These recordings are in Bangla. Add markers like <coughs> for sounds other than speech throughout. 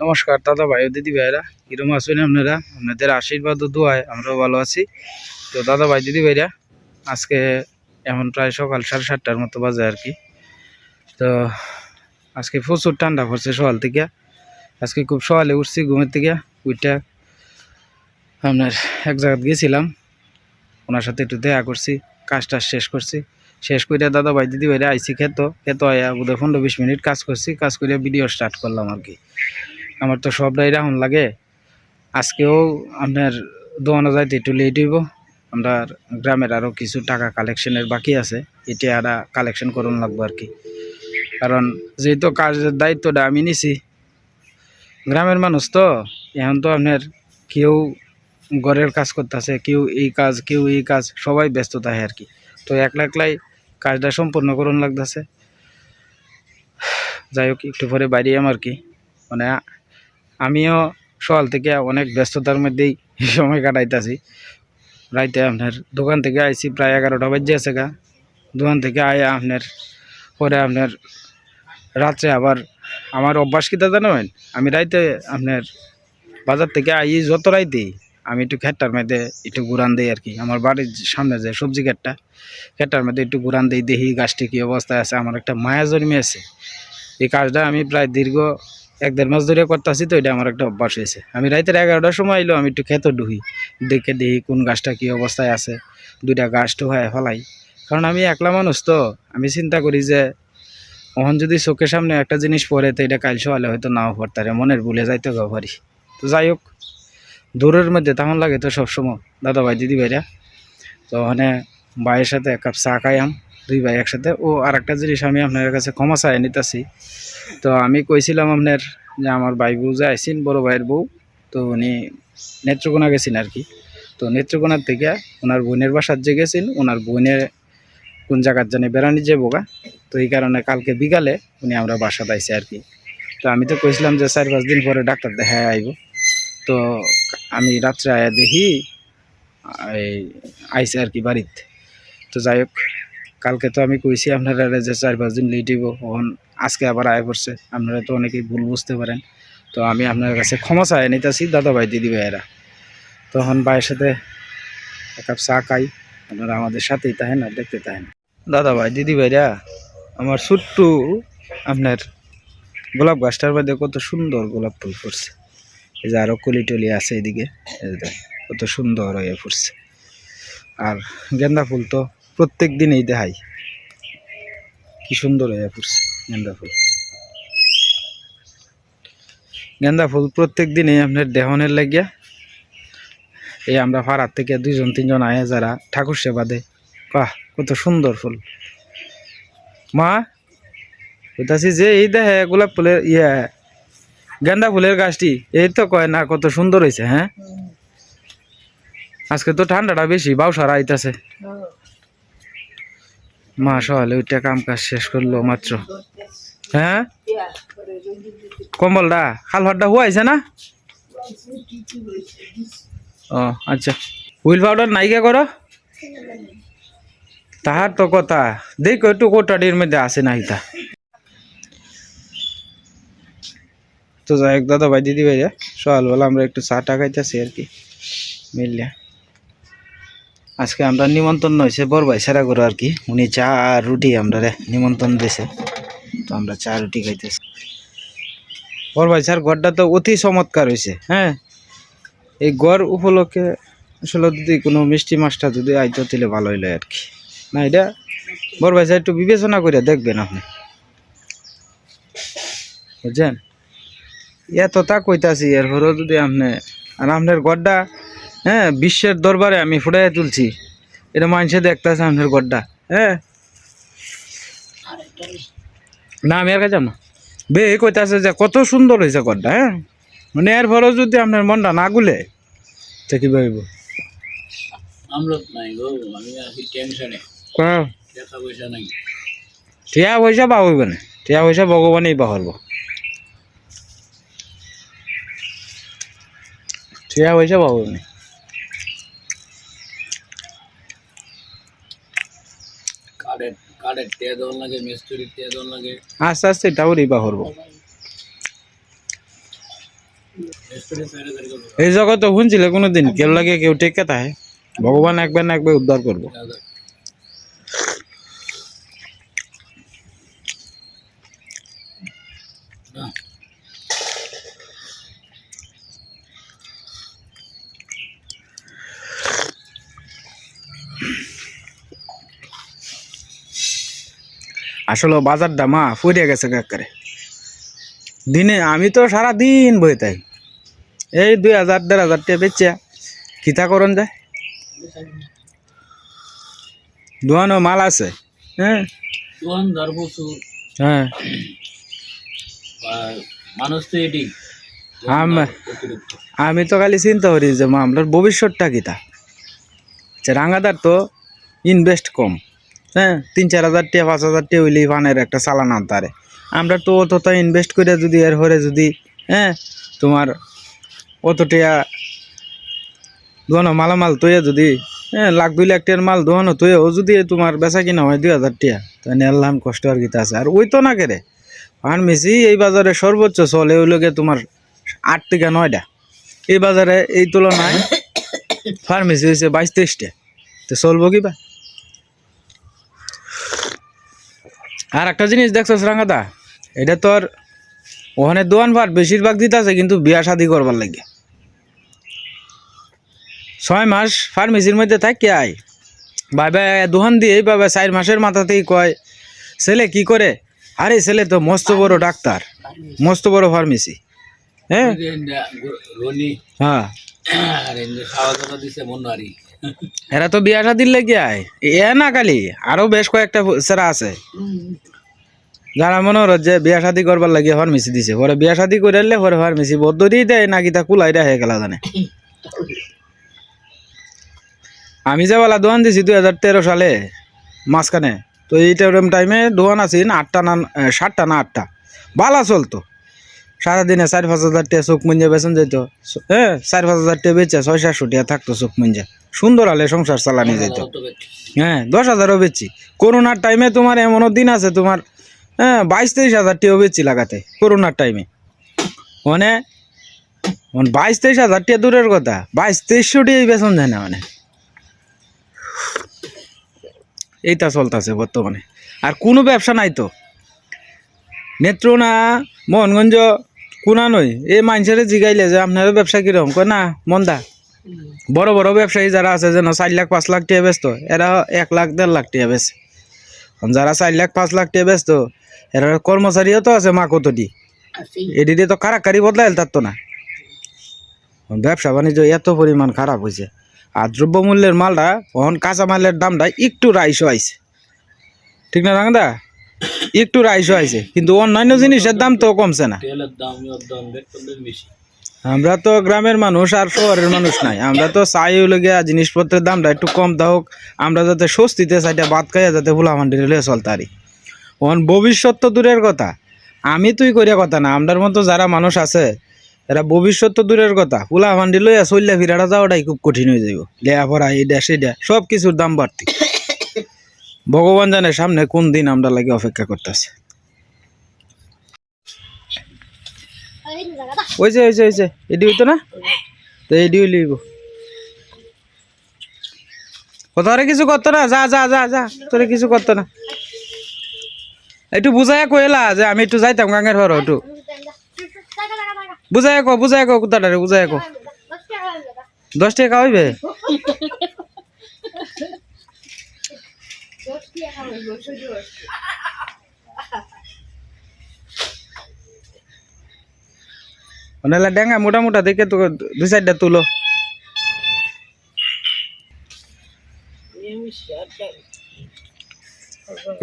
নমস্কার, দাদা ভাই দিদি ভাইরা। কিরম আছেন আপনারা? আপনাদের আশীর্বাদ ও দোয়ায় আমরাও ভালো আছি। তো দাদা ভাই, দিদি ভাইরা, আজকে এখন প্রায় সকাল সাড়ে সাতটার মতো বাজে আর কি। তো আজকে প্রচুর ঠান্ডা পড়ছে সকাল থেকে। আজকে খুব সকালে উঠছি ঘুমের থেকে উইটা আপনার এক জায়গায় গেছিলাম। ওনার সাথে একটু দেখা করছি, কাজ টাজ শেষ করছি। শেষ করে দাদা ভাই, দিদি ভাইরা আইসি খেত খেত আয়া বোধহয় পনেরো বিশ মিনিট কাজ করছি, কাজ করে ভিডিও স্টার্ট করলাম আর কি। আমার তো সবটাই রাহুন লাগে। আজকেও আপনার দোয়ানো যাইতে একটু লেট হইব। আমরা গ্রামের আরও কিছু টাকা কালেকশনের বাকি আছে। এটা আরা কালেকশন করুন লাগবো আর কি। কারণ যেহেতু কাজের দায়িত্বটা আমি নিছি, গ্রামের মানুষ তো, এখন তো আপনার কেউ ঘরের কাজ করতেছে, কেউ এই কাজ, কেউ এই কাজ, সবাই ব্যস্ত থাকে আর কি। তো একলা একলাই কাজটা সম্পূর্ণ করুন লাগতেছে। যাই হোক, একটু পরে বাইরে আর কি। মানে আমিও সকাল থেকে অনেক ব্যস্ততার মধ্যেই <laughs> সময় কাটাইতেছি। রাইতে আপনার দোকান থেকে আইছি, প্রায় এগারোটা বাজে আছে গা। দোকান থেকে আয়া আপনার, পরে আপনার রাত্রে আবার আমার অভ্যাস কিতা জানেন? আমি রাইতে আপনার বাজার থেকে আই যত রাইতেই, আমি একটু খেটটার মধ্যে একটু ঘুরান দিই আর কি আমার বাড়ির সামনে যে সবজি খেটটা, খেটটার মধ্যে একটু ঘুরান দিই, দেখি গাছটি কী অবস্থায় আছে। আমার একটা মায়া জন্মে আছে। এই কাজটা আমি প্রায় দীর্ঘ এক দেড় মাস ধরে করতেছি তো, এটা আমার একটা অভ্যাস হয়েছে। আমি রাতের এগারোটার সময় এলো আমি একটু খেতে ঢুকি, দেখে দেখি কোন গাছটা কী অবস্থায় আছে, দুইটা গাছ হয়, ফেলাই। কারণ আমি একলা মানুষ তো, আমি চিন্তা করি যে ওখান যদি চোখের সামনে একটা জিনিস পড়ে, তো এটা কাল সকালে হয়তো নাও পড়তারে মনের ভুলে যাইতে গো পারি তো যাই হোক, দূরের মধ্যে তেমন লাগে তো সবসময়। দাদা ভাই দিদি ভাইরা তো ওখানে ভাইয়ের সাথে এক কাপ চা খাইয়াম। দুই ভাই একসাথে। ও আর একটা জিনিস আমি আপনার কাছে ক্ষমা চাই নিতেছি। তো আমি কইছিলাম আপনার যে আমার ভাই বউ যে আইসিন, বড় ভাইয়ের বউ, তো উনি নেত্রকোনা গেছেন আর কি। তো নেত্রকোনার থেকে ওনার বোনের বাসার যে গেছেন, ওনার বোনের কোন জায়গার জানে বেড়ানি যে বোগা তো এই কারণে কালকে বিকালে উনি আমরা বাসা আইসে আর কি। তো আমি তো কইছিলাম যে চার পাঁচ দিন পরে ডাক্তার দেখায় আইব। তো আমি রাত্রে আয়া দেখি, এই আইসে আর কি বাড়িতে। তো যাই হোক কালকে তো আমি কইছি আপনারা যে চার পাঁচ দিন লেট হইব তখন আজকে আবার আয় পড়ছে আপনারা তো অনেকেই ভুল বুঝতে পারেন। তো আমি আপনার কাছে ক্ষমা চাই নিতেছি দাদা ভাই দিদি ভাইয়েরা। তখন ভাইয়ের সাথে এক কাপ চা খাই, আপনারা আমাদের সাথেই থাকেন আর দেখতে থাকেন। দাদা ভাই দিদি ভাইরা, আমার ছোট্ট আপনার গোলাপ গাছটার মধ্যে কত সুন্দর গোলাপ ফুল ফুটছে। এই যে আরও কলি টলি আছে এদিকে কত সুন্দর হয়ে ফুটছে। আর গেন্দা ফুল তো প্রত্যেক দিনেই দেখাই। কি সুন্দর হয়ে ফুটছে গেন্দা ফুল। গেন্দা ফুল প্রত্যেক দিনেই আপনার দেহনের লাগিয়া এই আমরা পাড়ার থেকে দুইজন, তিনজন আয়ে যারা ঠাকুর সেবা দেয়। বাহ, কত সুন্দর ফুল। মা বলতেছি যে এই দেখে গোলাপ ফুলের ইয়ে গেন্দা ফুলের গাছটি, এই তো কয় না কত সুন্দর হয়েছে হ্যাঁ? আজকে তো ঠান্ডাটা বেশি বাউসারা আইতাছে মা সকালে ওইটা কাম কাজ শেষ করল মাত্র। হ্যাঁ? কম্বলটা খাল ভাতটা হুয়াইছে না? ও আচ্ছা। হুইল পাউডার নাইকা করো। তাহার তো কথা। দেখো একটু কোটাডির মধ্যে আসে না ইতা তো যাই দাদা ভাই দিদি ভাইয়া সকালবেলা আমরা একটু চা টা খাইতেছি আর কি। মিললে। আজকে আমরা নিমন্ত্রণ হয়েছে বড় ভাই সেরা করো আর কি। উনি চা আর রুটি আমরা নিমন্ত্রণ দিয়েছে তো আমরা চা, রুটি খাইতেছি। বড় ভাই স্যার, ঘরটা তো অতি চমৎকার হয়েছে হ্যাঁ? এই গড় উপলক্ষে আসলে যদি কোনো মিষ্টি মাছটা যদি আইতো তাহলে ভালো হইল আর কি। না, এটা বড় ভাই স্যার, একটু বিবেচনা করে দেখবেন আপনি। বুঝছেন? এত তা কইতাছি, এরপরেও যদি আপনি আর আপনার গড্ডা হ্যাঁ বিশ্বের দরবারে আমি ফুটাই তুলছি। এটা মানুষে দেখতেছে আপনার গড্ডা হ্যাঁ। না আমি আর কাছে না। বে কইতাছে যে কত সুন্দর হয়েছে গড্ডা হ্যাঁ? মানে এরপরেও যদি আপনার মনটা না গুলে তো কি ভাবিব? টাকা পয়সা বা হইব না। টিয়া পয়সা ভগবানই বা হরব টিয়া পয়সা বা হইব না। কার্ডের কার্ডের টেয়া দেওয়ার লাগে মিস্ত্রির টেয়া দেওয়ার লাগে। আস্তে আস্তে এটাও রিবা হরব এক্সপিরিয়েন্স হয়ে গেছে এরকম। এই জগতে শুনছিলে কোনোদিন? কেউ লাগে কেউ টেকে থাকে। ভগবান একবার না একবার উদ্ধার করব। আসলে বাজার দামা ফুরিয়ে গেছে কাকারে দিনে আমি তো সারা দিন বই তাই এই দুই হাজার দেড় হাজার টাকা বেচে কিতা করন যায়? দোয়ানো মাল আছে হ্যাঁ? হ্যাঁ। মানুষ তো এটি। আমি তো খালি চিন্তা করি যে মামলার ভবিষ্যৎটা কিতা? রাঙাদার তো ইনভেস্ট কম। হ্যাঁ তিন চার হাজার টাকা পাঁচ হাজার টাকা হইলেই ফানের একটা চালান আনতারে আমরা তো অত ইনভেস্ট করে যদি এর হরে যদি হ্যাঁ তোমার অত টাকা দোয়ানো মালামাল তৈয়া যদি হ্যাঁ লাখ দুই লাখ টাকার মাল দোয়ানো তৈয়াও যদি তোমার বেচা কিনা হয় দুই হাজার টিয়া তাহলে আল্লাহ কষ্ট আর কিতা আছে। আর ওই তো না কেরে ফার্মেসি এই বাজারে সর্বোচ্চ চলে ওই লোকে তোমার আট থেকে নয়টা। এই বাজারে এই তুলনায় <coughs> ফার্মেসি হয়েছে বাইশ তেইশটা। তো চলবো কিবা আর একটা জিনিস দেখছ রাঙ্গাদা এটা তোর ওখানে দোয়ান ভাট বেশিরভাগ দিতেছে কিন্তু বিয়া শাদি করবার লাগে। ছয় মাস ফার্মেসির মধ্যে থাকি আয়। বাবা দোহান দিয়ে বাবা চার মাসের মাথাতেই কয় ছেলে কি করে? আরে ছেলে তো মস্ত বড় ডাক্তার মস্ত বড় ফার্মেসি হ্যাঁ? হ্যাঁ। এরা তো বিয়া শাদির লেগে আয়। এ না খালি, আরও বেশ কয়েকটা সেরা আছে। যারা মনে হলো যে বিয়া শাদি করবার লাগে ফার্মেসি দিছে পরে বিয়া শাদি করে এলে পরে ফার্মেসি বদ্ধ দিয়ে দেয়, নাকি তা কুলাই দেয় গেলা জানে। আমি যে বেলা দোকান দিছি দুই হাজার তেরো সালে, মাঝখানে, তো এই টাইমে দোকান আছি না আটটা না, সাতটা না আটটা, বালা চলতো। সারাদিনে চার পাঁচ হাজার টাকা চোখ মুঞ্জে বেচন যেত হ্যাঁ চার পাঁচ হাজার টাকা বেচে ছয় সাতশো টাকা থাকতো চোখ মুঞ্জে। সুন্দর হলে সংসার চালানি যেত হ্যাঁ দশ হাজারও বেচছি করোনার টাইমে তোমার এমনও দিন আছে তোমার হ্যাঁ বাইশ তেইশ হাজার টাকাও বেচছি লাগাতে করোনার টাইমে মানে মানে বাইশ তেইশ হাজার টাকা দূরের কথা। বাইশ তেইশশো টাকাই বেতন যায় না মানে। এইটা চলতেছে বর্তমানে। আর কোনো ব্যবসা নাই তো। নেত্রনা মোহনগঞ্জ কোনা নই এই মানুষের জিগাইলে যে আপনার ব্যবসা কীরকম? কয় না মন্দা। বড় বড় ব্যবসায়ী যারা আছে যেন চার লাখ পাঁচ লাখ টিয়া ব্যস্ত এরা এক লাখ দেড় লাখ টাকা বেছে যারা চার লাখ পাঁচ লাখ টাকা ব্যস্ত এরা কর্মচারীও তো আছে মা কতটি এদিকে তো কারাকারি বদলাইল তার তো না। ব্যবসা বাণিজ্য এত পরিমাণ খারাপ হয়েছে আর দ্রব্যমূল্যের মালটা তখন কাঁচা মালের দামটা একটু রাইশো আইছে। ঠিক না রাঙদা? একটু রাইস আইছে কিন্তু অন্যান্য জিনিসের দাম তো কমছে না। আমরা তো গ্রামের মানুষ আর শহরের মানুষ নাই আমরা তো চাই গিয়া জিনিসপত্রের দামটা একটু কম হোক আমরা যাতে স্বস্তিতে চাইটা বাদ খাইয়া যাতে ভুলা মান্ডির হলে চলতে পারি ওন ভবিষ্যৎ তো দূরের কথা আমি তুই করিয়া কথা না আমরার মতো যারা মানুষ আছে এরা ভবিষ্যৎ তো দূরের কথা ফুলা মান্ডি লইয়া চললে ফিরাটা যাওয়াটাই খুব কঠিন হয়ে যাইব। লেয়া পড়া এইটা সেইটা সব কিছুর দাম বাড়তি। ভগবান জানে সামনে কোন দিন আমরা লাগে অপেক্ষা করতেছে। ওই যে ওই যে ওই যে, এডি হইতো না? তো এডি হইলিব ও তোরে কিছু করতো না? যা যা যা যা, তোরে কিছু করতো না। একটু বুঝাই কইলা যে আমি একটু যাইতাম গাঙ্গের ঘর একটু। বুঝাই কো বুঝাই কো কুতাটারে বুঝাই কো দশ টাকা হইবে? ওনালা ডেঙ্গা মোটা মোটা দেখে তো দুই সাইডটা তুলো।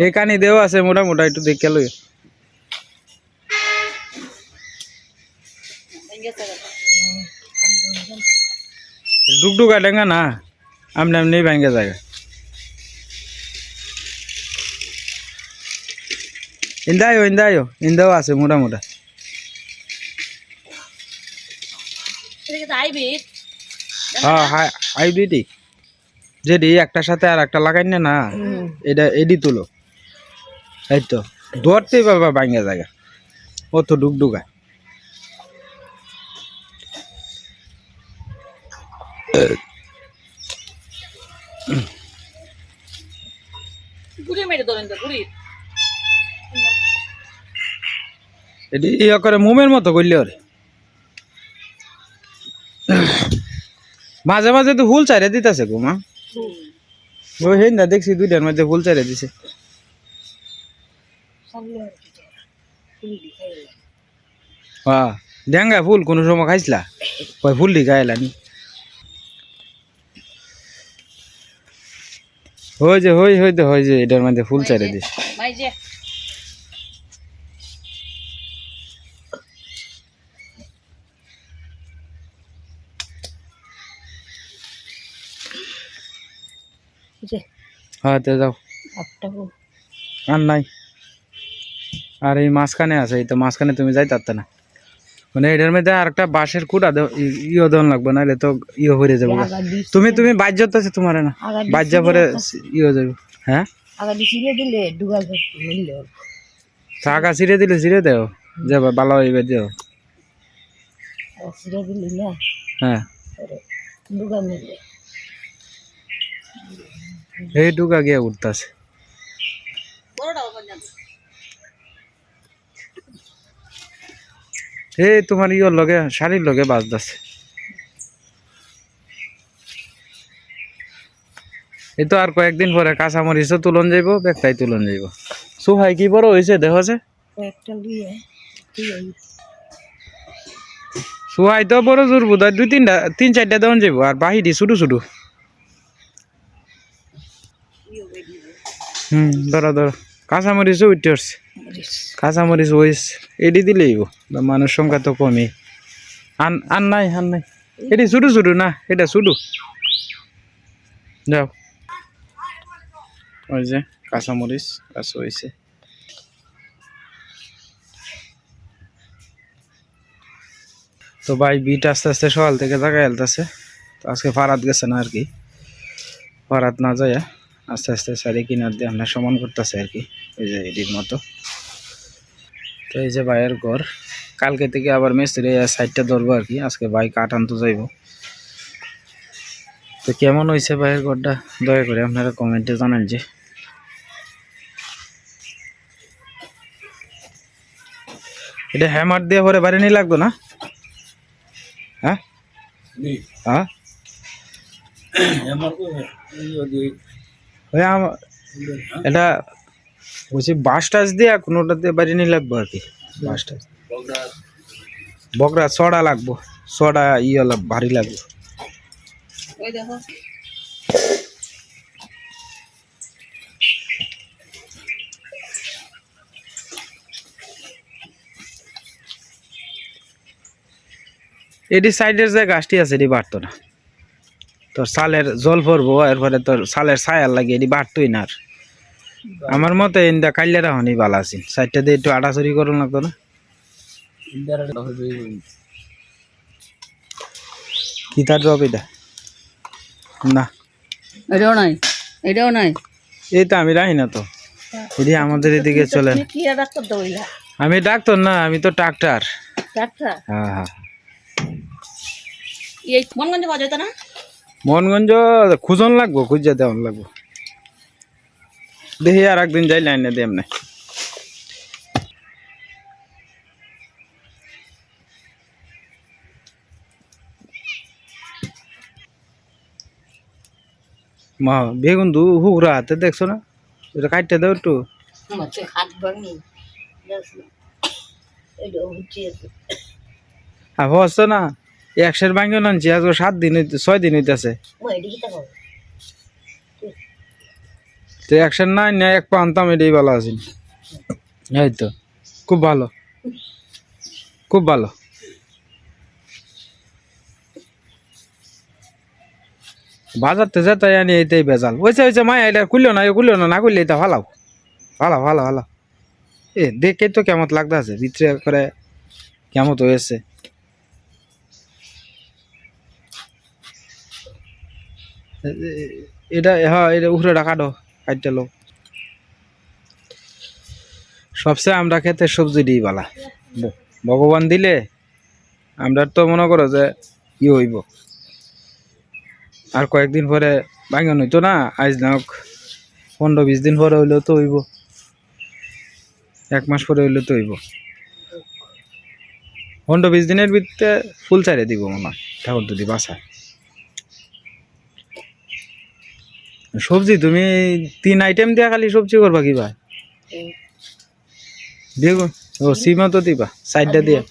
এই কানি দেও আছে মোটা মোটা একটু দেখে লই। ডুগডুগা ডেঙ্গা না, আমনে আমনি ভাঙ্গে জায়গা ইন্দায়ো ইন্দায়ো ইন্দাও আছে মোটা মোটা হ্যাঁ হাই হাইব্রিডই যেটি একটার সাথে আর একটা লাগাই না না। এটা এডি তুলো। এই তো ধরতেই বাবা ভাঙ্গা জায়গা। মেরে তো এটি ইয়ে করে মোমের মতো করলে ওরে। মাঝে মাঝে তো ফুল চাইরে দিতেছে গো, মা। ওই না, দেখছি দুইটার মধ্যে ফুল চাইরে দিছে। হ্যাঁ ডেঙ্গা ফুল কোনো সময় খাইছিলা? ওই ফুল দি খাইলানি হয়ে যে হই, হইতে হয় যে এটার মধ্যে ফুল চাইরে দিছে। যে যে হ্যাঁ তে যাও। আর নাই। আর এই মাঝখানে আছে এই তো মাঝখানে তুমি যাই পারতে না। মানে এটার মধ্যে আর একটা বাঁশের কুটা ইয়ে দেওয়ান লাগবে নাহলে তো ইয়ে হয়ে যাবে তুমি তুমি বাজ্যত আছে তোমার না? বাজ্যা পরে ইয়ে যাবে। হ্যাঁ? টাকা ছিঁড়ে দিলে ছিঁড়ে দেও। যাবে ভালো হইবে দেও। না? হ্যাঁ। এই টুকা গিয়ে উঠতেছে এই তোমার ইয়োর লগে শাড়ির লগে বাজতেছে। এই তো আর কয়েকদিন পরে কাঁচামরিচও তুলন যাইব বেগটাই তুলন যাইব। সুহাই কি বড় হয়েছে দেখো যে। সুহাই তো বড় জোর বোধ হয় দুই তিনটা তিন চারটা দেওয়ান যাইব আর বাহিরি ছোটো ছোটো হুম ধরো ধরো। কাঁচামরিচও উঠতে আসছে। কাঁচামরিচ ওইস এডি দিলেই। মানুষ সংখ্যা তো কমই। আন আন নাই আন নাই। এটি শুধু শুধু না এটা শুধু যাও। ওই যে কাঁচামরিচ গাছ হয়েছে তো ভাই বিট আস্তে আস্তে সকাল থেকে জায়গায় এলতেছে তো আজকে ফারাত গেছে না আর কি। ফারাত না যায়। আস্তে আস্তে শাড়ি কিনার দিয়ে আমরা সমান করতেছে আর কি এই যে এটির মতো। তো এই যে ভাইয়ের ঘর কালকে থেকে আবার মিস্ত্রি সাইডটা ধরবো আর কি আজকে ভাই কাঠ আনতে যাইব। তো কেমন হয়েছে ভাইয়ের ঘরটা? দয়া করে আপনারা কমেন্টে জানান যে। এটা হ্যামার দিয়ে পরে বাড়ি নিয়ে লাগতো না? হ্যাঁ? হ্যাঁ? আমার এটা বলছি বাস টাস দিয়ে কোনোটা দিয়ে বাড়ি নিয়ে লাগবো আর কি। বাস টাস বকরা ছড়া লাগবো। ছড়া ইয়ে ভারী লাগবে। ওই দেখো। এটি সাইডের যে গাছটি আছে এটি বাড়তো না। তোর সালের জল পড়ব এরপরে তোর সালের ছায়ার লাগে এটি বাড়তোই না আমার মতে ইন্দা কাইলেরা হনি ভালো আছি। সাইডটা দিয়ে একটু আটাচুরি করুন লাগতো না কি তার ড্রপ এটা? না। এটাও নাই এটাও নাই। এই তো আমি রাহি না তো। এটি আমাদের এদিকে চলে আমি ডাক্তার না আমি তো ডাক্তার। ডাক্তার? হ্যাঁ হ্যাঁ। এই মনগঞ্জ যেত না? মোহনগঞ্জ খুঁজন লাগবো খুঁজে দেওয়ান লাগবো। দেখি আর একদিন যাই লাইনে দিয়ে এমনি। মা বেগুন দু হুকরা হাতে দেখছ না? এটা কাটতে দাও একটু। আর হচ্ছে না? একশের বাঙ্গন আনছি আজকে সাত দিন ছয় দিন হইতেছে। তো একশের নাই না এক পা আনতাম এটাই ভালো আছে। এই তো খুব ভালো। খুব ভালো। বাজার তো যেতে আনি এইটাই বেজাল। ওইসে ওইসে মায়া এটা খুললো না খুললো না না খুললে এটা ভালো ভালো ভালো ভালো এ দেখে তো কেমন লাগতেছে ভিতরে করে কেমন হয়েছে এ- এ- এটা হ্যাঁ এটা উঠে কাটো কাটতে লো। সবচেয়ে আমরা খেতে সবজি দিই বালা। ভগবান দিলে আমরা তো মনে করো যে ই হইব। আর কয়েকদিন পরে ভাঙন হইতো না, আজ না হোক পনেরো বিশ দিন পরে হইলেও তো হইব। এক মাস পরে হইলেও তো হইব। পনেরো বিশ দিনের ভিতরে ফুল ছাড়ে দিব মনে হয়, ঠাকুর যদি বাসায়। সবজি তুমি তিন আইটেম দিয়া খালি সবজি করবা কি ভাই বেগুন ও, সিমা তো দিবা সাইডটা দিয়া।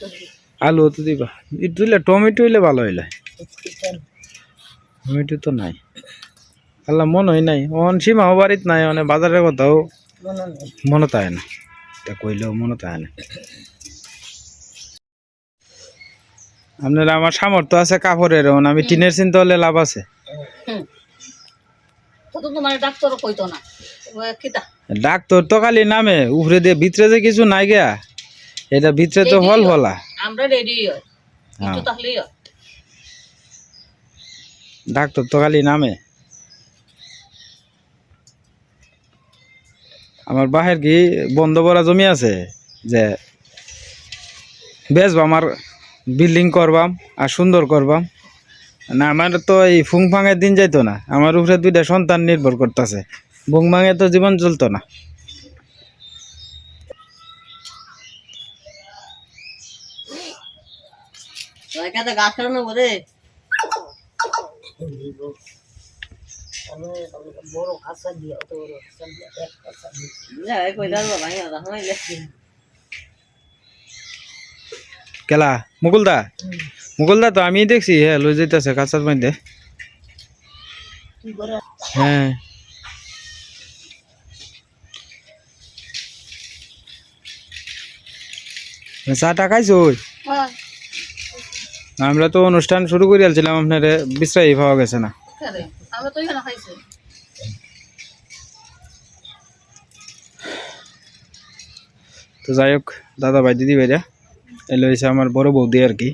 আলু তো দিবা। দিলে টমেটো হইলে ভালো হইলে। টমেটো তো নাই। আল্লাহ মন হয় নাই। অন সীমাও বাড়িত নাই মানে বাজারের কথাও মনে মনত আয় না। তা কইলেও মনত আয় না। আপনার আমার সামর্থ্য আছে কাপড়ের আমি টিনের চিন্তা হলে লাভ আছে। তো তোমার ডাক্তার কইতো না। কিতা? ডাক্তার তো খালি নামে উপরে দিয়ে ভিতরে যে কিছু নাই গিয়া এটা ভিতরে তো হল হলা আমরা রেডি হয়। একটু তাহলেই ডাক্তার তো খালি নামে। আমার বাহের কি বন্ধ করা জমি আছে? যে বেচবা আমার বিল্ডিং করবাম আর সুন্দর করবাম। না, আমার তো এই ফুং ফাঙের দিন যাইতো না। আমার উপরে দুইটা সন্তান নির্ভর করতেছে। বুং ভাঙে তো জীবন চলতো না। বড় কেলা? মুকুলদা? মুকুলদা তো আমি দেখছি হ্যাঁ লই যাইতেছে কাঁচার মধ্যে। হ্যাঁ। চাটা খাইছো? হ্যাঁ আমরা তো অনুষ্ঠান শুরু করে আলছিলাম আপনার বিশ্রাই পাওয়া গেছে না। খাইছি তো যাই হোক দাদা ভাই দিদি ভাইরা এলো হয়েছে আমার বড় বৌদি আর কি।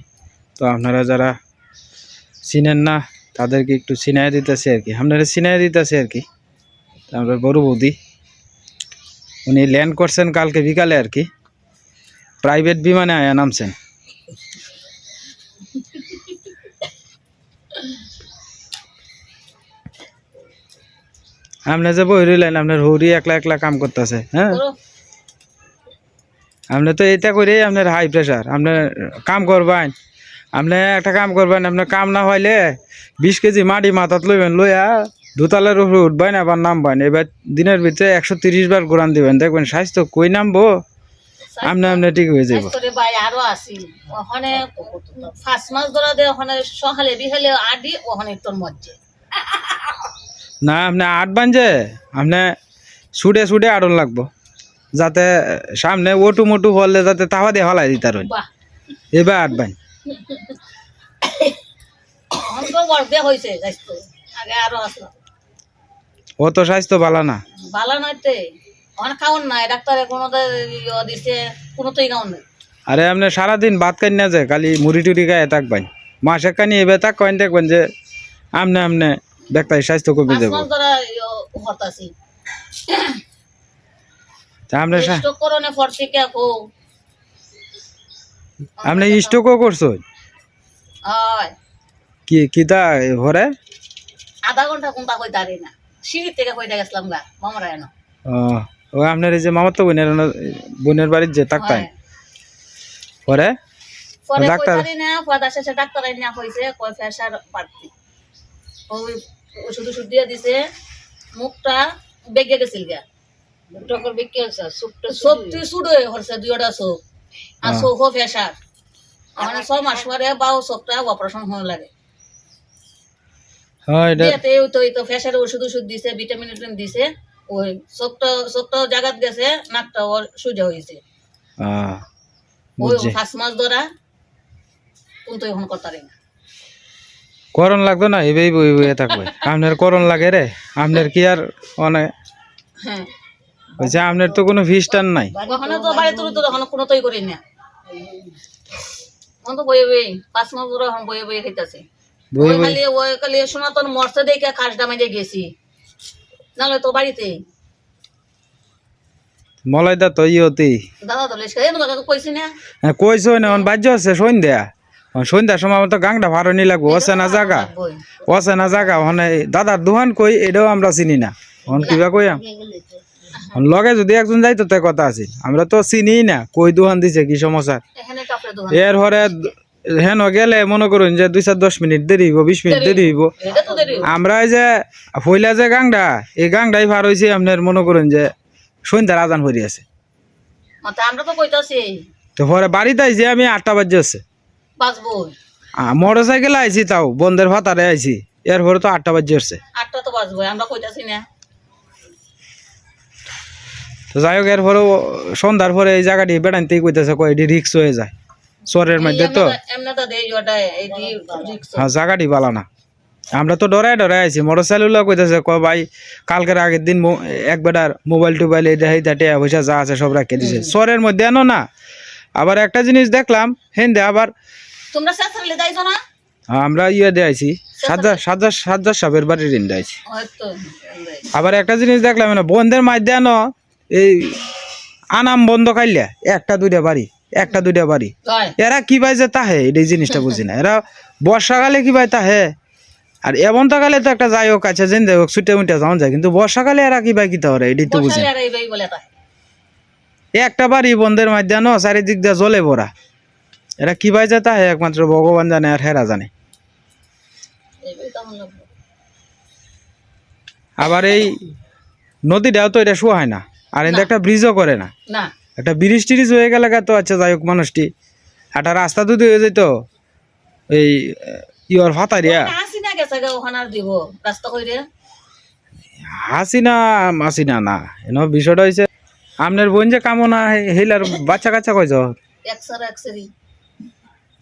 তো আপনারা যারা চিনেন না, তাদেরকে একটু চিনাই দিতেছে আর কি। আপনারা চিনাই দিতেছে আর কি। আমার বড় বৌদি। উনি ল্যান্ড করছেন কালকে বিকালে আর কি। প্রাইভেট বিমানে আয়া নামছেন। আপনি যে বই রইলেন আপনার হরি একলা একলা কাম করতেছে হ্যাঁ? করো আপনি তো এটা করে আপনার হাই প্রেশার আপনার কাম করবেন আপনি একটা কাম করবেন আপনার কাম না হইলে বিশ কেজি মাটি মাথাত লইবেন লইয়া দুতালের উপরে উঠবেন আবার নামবেন। এবার দিনের ভিতরে একশো তিরিশ বার ঘুরান দিবেন। দেখবেন স্বাস্থ্য কই নামবো? আপনি আপনি ঠিক হয়ে যাব ভাই আরও আসি ওখানে ফার্স্ট মাস ধরা দে ওখানে সকালে বিকালে আডি ওখানে তোর মধ্যে না আপনি আট বাঞ্জে আপনি ছুটে ছুটে আড়ন লাগবো। যাতে সামনে ওটু মোটু হলে যাতে তাহা দিয়ে হলাই দিতার এবার আট আসলো। ও তো স্বাস্থ্য ভালো না। ভালো নয়তে ওখানে খাওয়ান নাই ডাক্তারে কোনো দিছে কোনো তোই খাওয়ান নাই। আরে আপনি সারাদিন ভাত খাই না যে খালি মুড়ি টুড়ি গায়ে থাকবেন মাসে কানি এবার তাক কয়েন দেখবেন যে আমনে আমনে দেখতাই স্বাস্থ্য কমে যাব। স্টক করনে ফরসি কে কো আপনি স্টোকও করছ? হয়। কি কিতা হরে আধা ঘণ্টা কোনটা কই দাঁড়ি না। সিঁড়ি থেকে কইটা গেছিলাম গা মামারা এনো ও ও আপনার এই যে মামার তো বোনের বোনের বাড়ির যে তাকতাই পরে? ডাক্তার- না শেষে ডাক্তার আইনা ফেসার ওই ওষুধ ওষুধ দিয়ে দিছে মুখটা বেগে গেছিল গা। সুপটা সুড হয়ে হরছে দুইটা সব আর। সৌখ ফেসার। মানে ছ মাস পরে বাও সবটা অপারেশন হওয়া লাগে। হ্যাঁ এটা দিয়েতে তো ওই তো ফেসার ওষুধ ওষুধ দিছে ভিটামিন ভিটামিন দিছে ওই সবটা সবটা জায়গাত গেছে নাকটা ওর সোজা হয়েছে ওই ফার্স্ট মাস ধরা কিন্তু এখন না করণ লাগতো না এবেই বই বইয়ে থাকবে। আপনার করণ লাগে রে আপনার কি আর অনেক হ্যাঁ। বলছে আপনার তো কোনো নাই। ওখানে তো বাড়ি তুলে তো ওখানে কোনো তৈ করি না। তো বয়ে বই পাঁচ মাস ধরে এখন বয়ে বয়ে খাইতেছে। বই ওই খালি ওই খালি সনাতন মরছে দেখে খাস ডামাই গেছি। নাহলে তো বাড়িতে। মলাইদা তো ইয়তি। দাদা তো কইছি না। হ্যাঁ কইছো না বাজ্য আছে সন্ধ্যা। সন্ধ্যার সময় আমার তো গাংটা ভাড়নি লাগবো অচেনা জায়গা। বই অচেনা জায়গা ওখানে দাদার দোকান কই এটাও আমরা চিনি না। ওখান কিবা কইয়াম লগে যদি একজন যাইতো তাই কথা আছে। আমরা তো চিনি না কই দোকান দিছে কি সমস্যা? এর পরে হেন গেলে মনে করুন যে দুই চার দশ মিনিট দেরি হইব বিশ মিনিট দেরি হইব। আমরা এই যে হইলা যে গাংডা এই গাংডাই পার হয়েছে আপনার মনে করুন যে সন্ধ্যার আজান হয়ে আছে। তো পরে বাড়িতে আইছি আমি আটটা বাজে আছে। মোটর সাইকেল আইছি তাও বন্ধের ভাতারে আইছি এরপরে তো আটটা বাজে আসছে আটটা তো বাঁচবো আমরা কইতাছি না। তো যাই হোক এরপরেও সন্ধ্যার পরে এই জায়গাটি বেড়াইতেই কইতেছে কয় এটি রিক্স হয়ে যায়। চরের মধ্যে তো। হ্যাঁ জায়গাটি ভালো না। আমরা তো ডরাই ডরাই আছি মোটর সাইকেল কইতেছে ক ভাই কালকের আগের দিন এক বেটার মোবাইল টোবাইল এটা এইটা টিয়া পয়সা যা আছে সব রাখিয়ে দিছে। চরের মধ্যে আনো না। আবার একটা জিনিস দেখলাম হেন্দে আবার তোমরা শেষারলে যাইছো না? আমরা ইয়ে দেয়াইছি সাজ্জা সাজ্জা সাজ্জা সাহেবের বাড়ির ঋণ দেয়াইছি আবার একটা জিনিস দেখলাম না বন্ধের মাধ্যমে আনো। এই আনাম বন্ধ খাইলে একটা দুইটা বাড়ি একটা দুইটা বাড়ি। এরা কি পাই যে তাহে? এই জিনিসটা বুঝি না। এরা বর্ষাকালে কি পাই তাহে? আর এমনতাকালে তো একটা যাই হোক আছে যেন যাই হোক ছুটে মুটে যাওয়া যায়। কিন্তু বর্ষাকালে এরা কি পাই কি তাহলে এটাই তো বুঝি একটা বাড়ি বন্ধের মাধ্যমে চারিদিক দিয়ে জ্বলে ভরা এরা কি পাই যে তাহে? একমাত্র ভগবান জানে আর হেরা জানে। আবার এই নদীটাও তো এটা শোয়া হয় না। আর এতে একটা ব্রিজও করে না। না। একটা ব্রিজ টিরিজ হয়ে গেলে তো আচ্ছা যাই হোক মানুষটি। একটা রাস্তা যদি হয়ে যেত এই ইয়র ফাতারিয়া আসি না গেছে গা ওখানে আর দিব। রাস্তা কইরে। হাসিনা হাসিনা না। এন বিষয়টা হয়েছে আপনার বোন যে কামনা হেলার বাচ্চা কাচ্চা একসার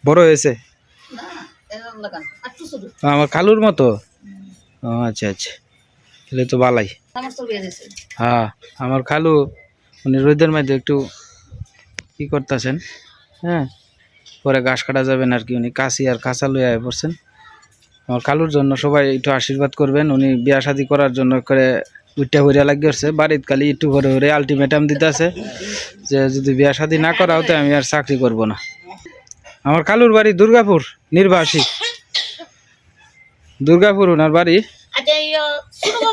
বড় হয়েছে। আমার খালুর মতো? আচ্ছা আচ্ছা। তাহলে তো দিয়েছে হ্যাঁ আমার খালু উনি রোদের মধ্যে একটু কি করতেছেন হ্যাঁ? পরে ঘাস কাটা যাবেন আর কি উনি কাশি আর কাঁচা লইয়া পড়ছেন। আমার খালুর জন্য সবাই একটু আশীর্বাদ করবেন উনি বিয়া শাদি করার জন্য করে উইটা হইয়া লাগি আসছে। বাড়িতে খালি একটু করে হরে আলটিমেটাম দিতেছে যে যদি বিয়া শাদি না করা হতে আমি আর চাকরি করব না। আমার খালুর বাড়ি দুর্গাপুর নির্বাসী। দুর্গাপুর ওনার বাড়ি।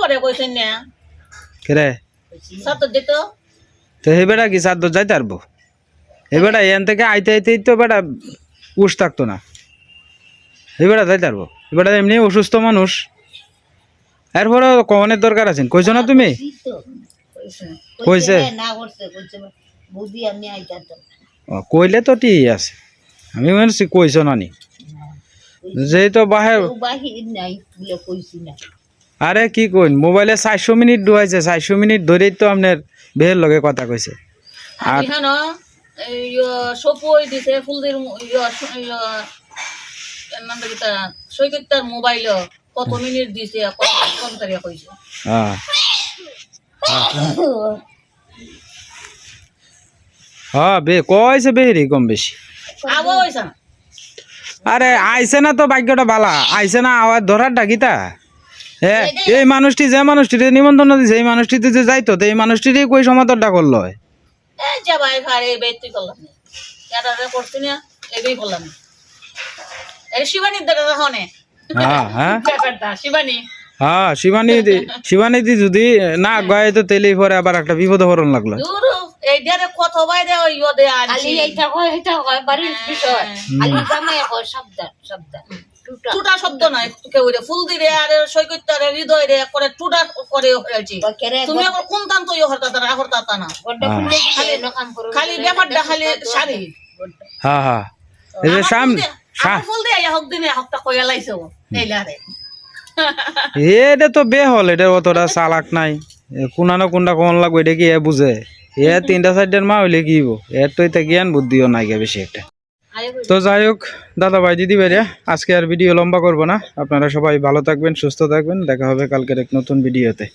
করে কইছেন না। কেরে সত দিত তো। হে বেটা কি সাত যাইতে পারব? হে বেটা এখান থেকে আইতে আইতেই তো বেটা উস থাকতো না। হে বেটা যাইতে পারব? বেটা এমনি অসুস্থ মানুষ। এরপরে কনের দরকার আছে। কইছো না তুমি? কইছে? কইলে তো ঠিক আছে। আমি মনে কইছো না নি। যেই তো বাহে আরে কি কইন মোবাইলে চারশো মিনিট ডুয়াইছে চারশো মিনিট ধরেই তো আপনার বেহের লগে কথা কইছে। আর সপই দিছে ফুলদের সৈকতার মোবাইল কত মিনিট দিছে কত কত তারিখ কইছে। হ্যাঁ। হ্যাঁ বে কইছে বেহেরি কম বেশি? আবো হইছে আরে আইছে না তো ভাগ্যটা বালা আইছে না আওয়াজ ধরার ডাকিতা? হ্যাঁ এই মানুষটি যে মানুষটিতে নিমন্ত্রণ দিছে এই মানুষটিতে যে যাইতো তো এই মানুষটিরই কই সমাদরটা করল? হয় এই যা ভাই ভাই এই বেত তুই করলাম এটা করছি না এই করলাম এই শিবানীর দেখা হনে হ্যাঁ হ্যাঁ। ব্যাপারটা শিবানী। হ্যাঁ শিবানী শিবানী দি যদি না গায়ে তো তেলেই পরে আবার একটা বিপদ হরণ লাগল। দূর এই দিয়ে কত বাইরে ওই আনছি এইটা হয় এটা হয় বাড়ির বিষয়। খালি জামাই হয় সাবধান সাবধান। টুটা। টুটা শব্দ নয় কেউ রে ফুল দিরে আর সৈকতারে হৃদয় রে করে টুটা করে হয়েছি। তুমি এখন কোন তান তো হরতা তারা হরতা না। খালি ব্যাপারটা খালি শাড়ি। হ্যাঁ হ্যাঁ এই যে সামনে ফুল দিয়ে হোক দিনে হোকটা কইয়া লাইছে। এইলারে এটা তো বে হল এটা অতটা চালাক নাই। কোনা না কোনটা কোন লাগবে এটা কি এ বুঝে? এ তিনটা চারটার মা হইলে কি এর তো এটা জ্ঞান বুদ্ধিও নাই গে বেশি একটা। তো যাই হোক দাদা ভাই দিদি ভাইরা আজকে আর ভিডিও লম্বা করব না। আপনারা সবাই ভালো থাকবেন, সুস্থ থাকবেন। দেখা হবে কালকের এক নতুন ভিডিওতে